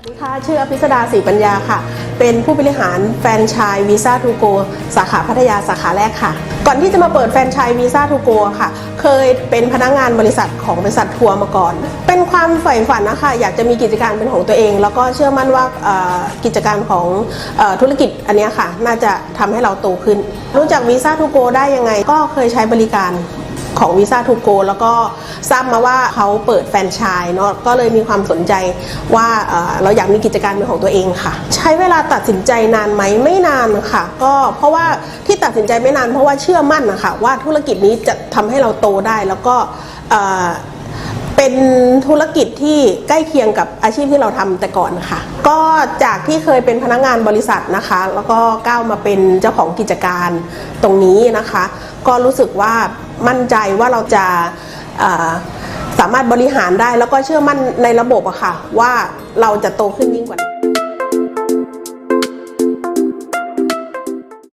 สวัสดีค่ะชื่ออภิสดาศรีปัญญาค่ะ เป็นผู้บริหารแฟรนไชส์วีซ่าทูโกสาขาพัทยาสาขาแรกค่ะ ก่อนที่จะมาเปิดแฟรนไชส์วีซ่าทูโกค่ะ เคยเป็นพนักงานบริษัทของบริษัททัวร์มาก่อน เป็นความใฝ่ฝันนะคะอยากจะมีกิจการเป็นของตัวเอง แล้วก็เชื่อมั่นว่ากิจการของอธุรกิจอันนี้ค่ะ น่าจะทำให้เราโตขึ้น รู้จักวีซ่าทูโกได้ยังไง ก็เคยใช้บริการ ของวีซ่าทูโกแล้วก็ทราบมาว่าเขาเปิดแฟรนไชส์เนาะก็เลยมีความสนใจว่าเราอยากมีกิจการเป็นของตัวเองค่ะ ใช้เวลาตัดสินใจนานไหมไม่นานค่ะ ก็เพราะว่าที่ตัดสินใจไม่นาน เพราะว่าเชื่อมั่นนะคะว่าธุรกิจนี้จะทำให้เราโตได้แล้วก็เอ่อเป็นธุรกิจที่ใกล้เคียงกับอาชีพที่เราทำแต่ก่อนค่ะ ก็จากที่เคยเป็นพนักงานบริษัทนะคะ แล้วก็ก้าวมาเป็นเจ้าของกิจการตรงนี้นะคะ ก็รู้สึกว่า มั่นใจว่าเราจะสามารถบริหารได้แล้วก็เชื่อมั่นในระบบอะค่ะ ว่าเราจะโตขึ้นยิ่งกว่านี้